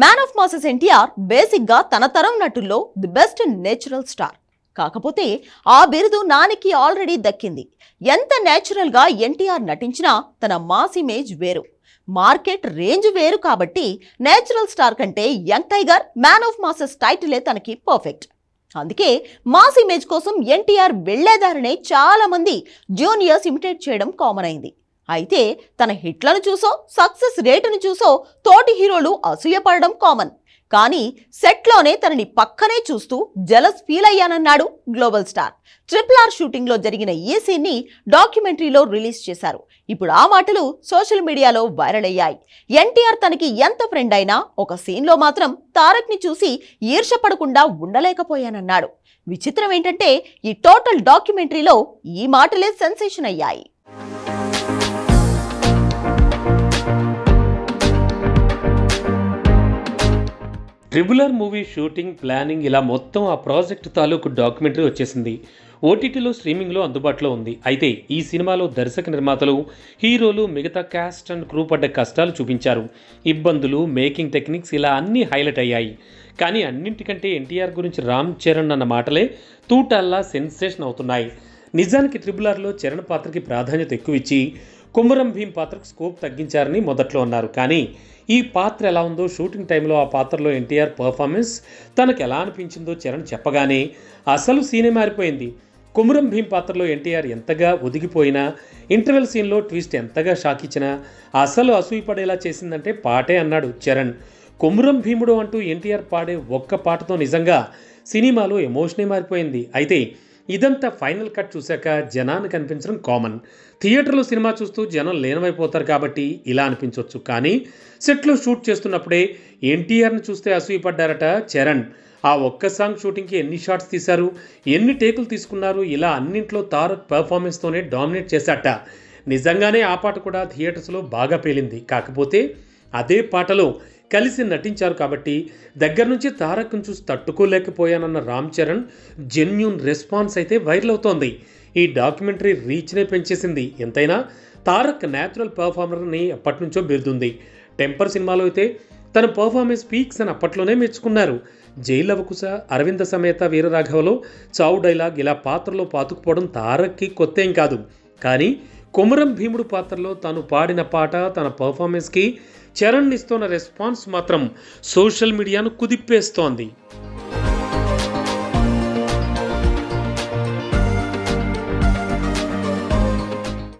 Man of masses NTR బేసిక్గా తన తరం నటుల్లో ది బెస్ట్ నేచురల్ స్టార్ కాకపోతే ఆ బిరుదు నానికి ఆల్రెడీ దక్కింది. ఎంత నేచురల్గా ఎన్టీఆర్ నటించినా తన మాస్ ఇమేజ్ వేరు. మార్కెట్ రేంజ్ వేరు కాబట్టి నేచురల్ స్టార్ కంటే young tiger man of masses టైటిలే తనకి పర్ఫెక్ట్ అందుకే మాస్ ఇమేజ్ కోసం ఎన్టీఆర్ వెళ్ళేదారనే చాలా మంది జూనియర్స్ ఇమిటేట్ చేయడం కామన్ అయింది. అయితే తన హిట్లను చూసో సక్సెస్ రేటును చూసో తోటి హీరోలు అసూయపడడం కామన్. కానీ సెట్లోనే తనని పక్కనే చూస్తూ జలస్ ఫీల్ అయ్యానన్నాడు గ్లోబల్ స్టార్. ట్రిపుల్ ఆర్ షూటింగ్లో జరిగిన ఈ సీన్ని డాక్యుమెంటరీలో రిలీజ్ చేశారు. ఇప్పుడు ఆ మాటలు సోషల్ మీడియాలో వైరల్ అయ్యాయి. ఎన్టీఆర్ తనకి ఎంత ఫ్రెండ్ అయినా ఒక సీన్లో మాత్రం తారక్ని చూసి ఈర్షపడకుండా ఉండలేకపోయానన్నాడు. విచిత్రం ఏంటంటే ఈ టోటల్ డాక్యుమెంటరీలో ఈ మాటలే సెన్సేషన్ అయ్యాయి. ట్రిబులర్ మూవీ షూటింగ్ ప్లానింగ్ ఇలా మొత్తం ఆ ప్రాజెక్ట్ తాలూకు డాక్యుమెంటరీ వచ్చేసింది. ఓటీటీలో స్ట్రీమింగ్లో అందుబాటులో ఉంది. అయితే ఈ సినిమాలో దర్శక నిర్మాతలు హీరోలు మిగతా క్యాస్ట్ అండ్ క్రూ పడ్డ కష్టాలు చూపించారు. ఇబ్బందులు మేకింగ్ టెక్నిక్స్ ఇలా అన్నీ హైలైట్ అయ్యాయి. కానీ అన్నింటికంటే ఎన్టీఆర్ గురించి రామ్ చరణ్ అన్న మాటలే తూటల్లా సెన్సేషన్ అవుతున్నాయి. నిజానికి ట్రిబుల్ ఆర్లో చరణ్ పాత్రకి ప్రాధాన్యత ఎక్కువ ఇచ్చి కుమరం భీం పాత్రకు స్కోప్ తగ్గించారని మొదట్లో అన్నారు. కానీ ఈ పాత్ర ఎలా ఉందో షూటింగ్ టైంలో ఆ పాత్రలో ఎన్టీఆర్ పర్ఫార్మెన్స్ తనకు ఎలా అనిపించిందో చరణ్ చెప్పగానే అసలు సీనే మారిపోయింది. కుమరం భీం పాత్రలో ఎన్టీఆర్ ఎంతగా ఒదిగిపోయినా ఇంటర్వెల్ సీన్లో ట్విస్ట్ ఎంతగా షాక్ ఇచ్చినా అసలు అసూయపడేలా చేసిందంటే పాటే అన్నాడు చరణ్. కుమరం భీముడు అంటూ ఎన్టీఆర్ పాడే ఒక్క పాటతో నిజంగా సినిమాలో ఎమోషనే మారిపోయింది. అయితే ఇదంతా ఫైనల్ కట్ చూశాక జనానికి కనిపించడం కామన్. థియేటర్లో సినిమా చూస్తూ జనం లీనమైపోతారు కాబట్టి ఇలా అనిపించవచ్చు కానీ సెట్లో షూట్ చేస్తున్నప్పుడే ఎన్టీఆర్ని చూస్తే అసూయపడ్డారట చరణ్. ఆ ఒక్క సాంగ్ షూటింగ్కి ఎన్ని షాట్స్ తీశారు? ఎన్ని టేకులు తీసుకున్నారు? ఇలా అన్నింట్లో తారక్ పెర్ఫార్మెన్స్తోనే డామినేట్ చేశాట నిజంగానే ఆ పాట కూడా థియేటర్స్లో బాగా పేలింది. కాకపోతే అదే పాటలో కలిసి నటించారు కాబట్టి దగ్గర నుంచి తారక్ను చూసి తట్టుకోలేకపోయానన్న రామ్ చరణ్ జెన్యున్ రెస్పాన్స్ అయితే వైరల్ అవుతోంది. ఈ డాక్యుమెంటరీ రీచ్నే పెంచేసింది. ఎంతైనా తారక్ న్యాచురల్ పర్ఫార్మర్ని ఎప్పటి నుంచో బిరుదుంది టెంపర్ సినిమాలో అయితే తన పర్ఫార్మెన్స్ పీక్స్ అని అప్పట్లోనే మెచ్చుకున్నారు. జైలు అరవింద సమేత వీరరాఘవలో చావు డైలాగ్ ఇలా పాత్రలో పాతుకుపోవడం తారక్కి కొత్త ఏం కాదు. కానీ కొమరం భీముడు పాత్రలో తాను పాడిన పాట తన పర్ఫార్మెన్స్కి చరణ్ ఇస్తున్న రెస్పాన్స్ మాత్రం సోషల్ మీడియాను కుదిప్పేస్తోంది